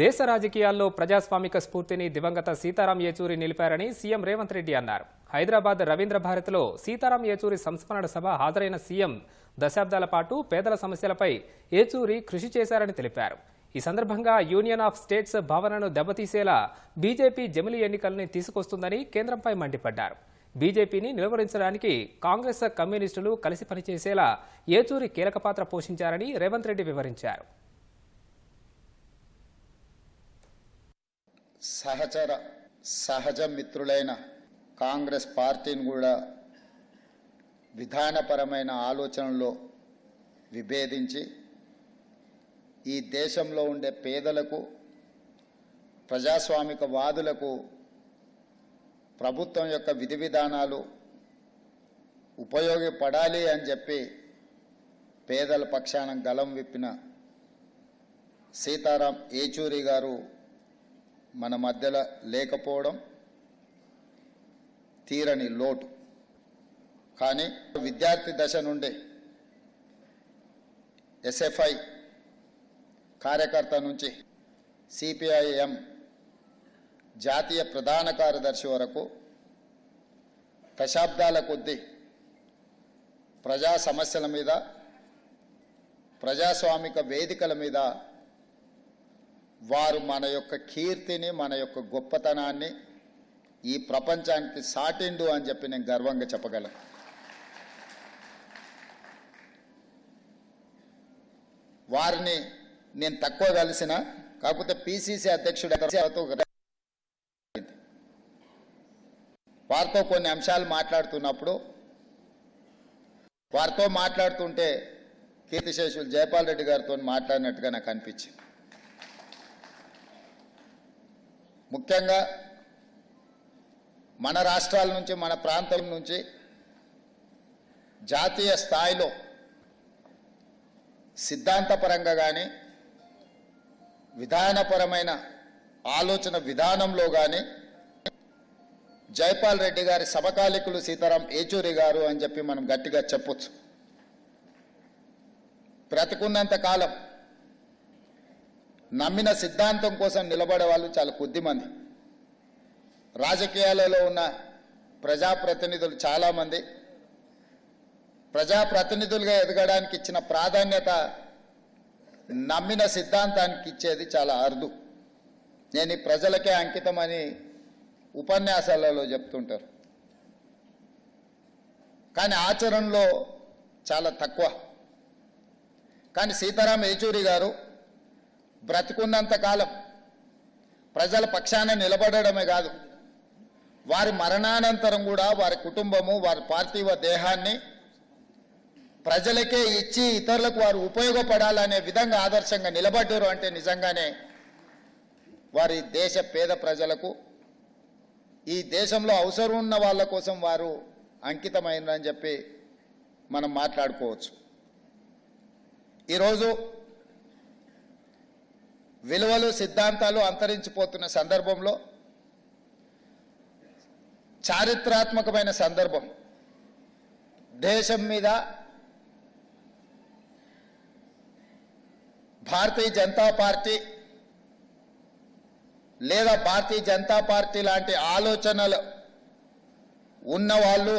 దేశ రాజకీయాల్లో ప్రజాస్వామిక స్ఫూర్తిని దివంగత సీతారాం ఏచూరి నిలిపారని సీఎం రేవంత్ రెడ్డి అన్నారు. హైదరాబాద్ రవీంద్ర భారతిలో సీతారాం ఏచూరి సంస్మరణ సభ హాజరైన సీఎం దశాబ్దాల పాటు పేదల సమస్యలపై ఏచూరి కృషి చేశారని తెలిపారు. ఈ సందర్భంగా యూనియన్ ఆఫ్ స్టేట్స్ భావనను దెబ్బతీసేలా బీజేపీ జమిలి ఎన్నికల్ని తీసుకొస్తుందని కేంద్రంపై మండిపడ్డారు. బీజేపీని నిలువరించడానికి కాంగ్రెస్ కమ్యూనిస్టులు కలిసి పనిచేసేలా ఏచూరి కీలక పాత్ర పోషించారని రేవంత్ రెడ్డి వివరించారు. సహచర సహజ మిత్రులైన కాంగ్రెస్ పార్టీని కూడా విధానపరమైన ఆలోచనలో విభేదించి ఈ దేశంలో ఉండే పేదలకు ప్రజాస్వామిక వాదులకు ప్రభుత్వం యొక్క విధి విధానాలు ఉపయోగపడాలి అని చెప్పి పేదల పక్షాన గలం విప్పిన సీతారాం ఏచూరి గారు మన మధ్యలో లేకపోవడం తీరని లోటు. కానీ విద్యార్థి దశ నుండి ఎస్ఎఫ్ఐ కార్యకర్త నుంచి సిపిఐఎం జాతీయ ప్రధాన కార్యదర్శి వరకు దశాబ్దాల కొద్దీ ప్రజా సమస్యల మీద ప్రజాస్వామిక వేదికల మీద వారు మన యొక్క కీర్తిని మన యొక్క గొప్పతనాన్ని ఈ ప్రపంచానికి సాటిండు అని చెప్పి నేను గర్వంగా చెప్పగలను. వారిని నేను తక్కువ కలిసిన కాకపోతే పిసిసి అధ్యక్షుడు వారితో కొన్ని అంశాలు మాట్లాడుతున్నప్పుడు వారితో మాట్లాడుతుంటే కీర్తిశేషులు జయపాల్ రెడ్డి గారితో మాట్లాడినట్టుగా నాకు అనిపించింది. ముఖ్యంగా మన రాష్ట్రాల నుంచి మన ప్రాంతం నుంచి జాతీయ స్థాయిలో సిద్ధాంతపరంగా కానీ విధానపరమైన ఆలోచన విధానంలో కానీ జైపాల్ రెడ్డి గారి సమకాలికులు సీతారాం ఏచూరి గారు అని చెప్పి మనం గట్టిగా చెప్పొచ్చు. బ్రతికున్నంత కాలం నమ్మిన సిద్ధాంతం కోసం నిలబడే వాళ్ళు చాలా కొద్దిమంది. రాజకీయాలలో ఉన్న ప్రజాప్రతినిధులు చాలామంది. ప్రజాప్రతినిధులుగా ఎదగడానికి ఇచ్చిన ప్రాధాన్యత నమ్మిన సిద్ధాంతానికి ఇచ్చేది చాలా అరుదు. నేను ఈ ప్రజలకే అంకితమని ఉపన్యాసాలలో చెప్తుంటారు. కానీ ఆచరణలో చాలా తక్కువ. కానీ సీతారాం యేచూరి గారు బ్రతికున్నంత కాలం ప్రజల పక్షాన నిలబడమే కాదు వారి మరణానంతరం కూడా వారి కుటుంబము వారి పార్థివ దేహాన్ని ప్రజలకే ఇచ్చి ఇతరులకు వారు ఉపయోగపడాలనే విధంగా ఆదర్శంగా నిలబడ్డారు అంటే నిజంగానే వారి దేశ పేద ప్రజలకు ఈ దేశంలో అవసరం ఉన్న వాళ్ళ కోసం వారు అంకితమైందని చెప్పి మనం మాట్లాడుకోవచ్చు. ఈరోజు విలువలు సిద్ధాంతాలు అంతరించిపోతున్న సందర్భంలో చారిత్రాత్మకమైన సందర్భం. దేశం మీద భారతీయ జనతా పార్టీ లేదా భారతీయ జనతా పార్టీ లాంటి ఆలోచనలు ఉన్నవాళ్ళు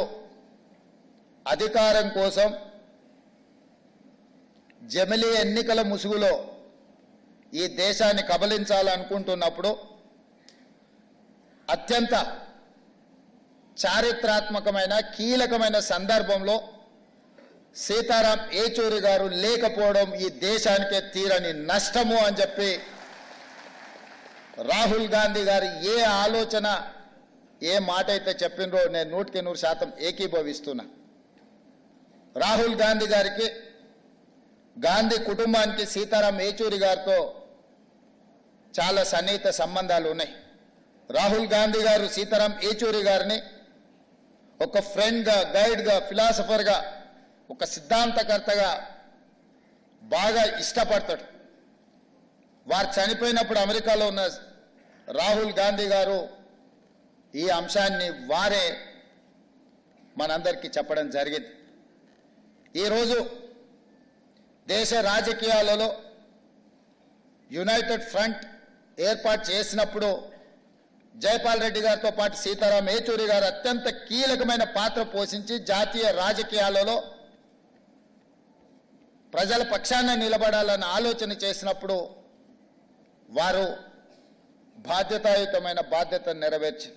అధికారం కోసం జమిలీ ఎన్నికల ముసుగులో ఈ దేశాన్ని కబలించాలనుకుంటున్నప్పుడు అత్యంత చారిత్రాత్మకమైన కీలకమైన సందర్భంలో సీతారాం ఏచూరి గారు లేకపోవడం ఈ దేశానికే తీరని నష్టము అని చెప్పి రాహుల్ గాంధీ గారు ఏ ఆలోచన ఏ మాట అయితే చెప్పినరో నేను నూటికి నూరు శాతం ఏకీభవిస్తున్నా. రాహుల్ గాంధీ గారికి గాంధీ కుటుంబానికి సీతారాం ఏచూరి గారితో చాలా సన్నిహిత సంబంధాలు ఉన్నాయి. రాహుల్ గాంధీ గారు సీతారాం ఏచూరి గారిని ఒక ఫ్రెండ్గా గైడ్గా ఫిలాసఫర్గా ఒక సిద్ధాంతకర్తగా బాగా ఇష్టపడతాడు. వారు చనిపోయినప్పుడు అమెరికాలో ఉన్న రాహుల్ గాంధీ గారు ఈ అంశాన్ని వారే మనందరికీ చెప్పడం జరిగింది. ఈరోజు దేశ రాజకీయాలలో యునైటెడ్ ఫ్రంట్ ఏర్పాటు చేసినప్పుడు జైపాల్ రెడ్డి గారితో పాటు సీతారాం ఏచూరి గారు అత్యంత కీలకమైన పాత్ర పోషించి జాతీయ రాజకీయాలలో ప్రజల పక్షాన నిలబడాలని ఆలోచన చేసినప్పుడు వారు బాధ్యతాయుతమైన బాధ్యతను నెరవేర్చి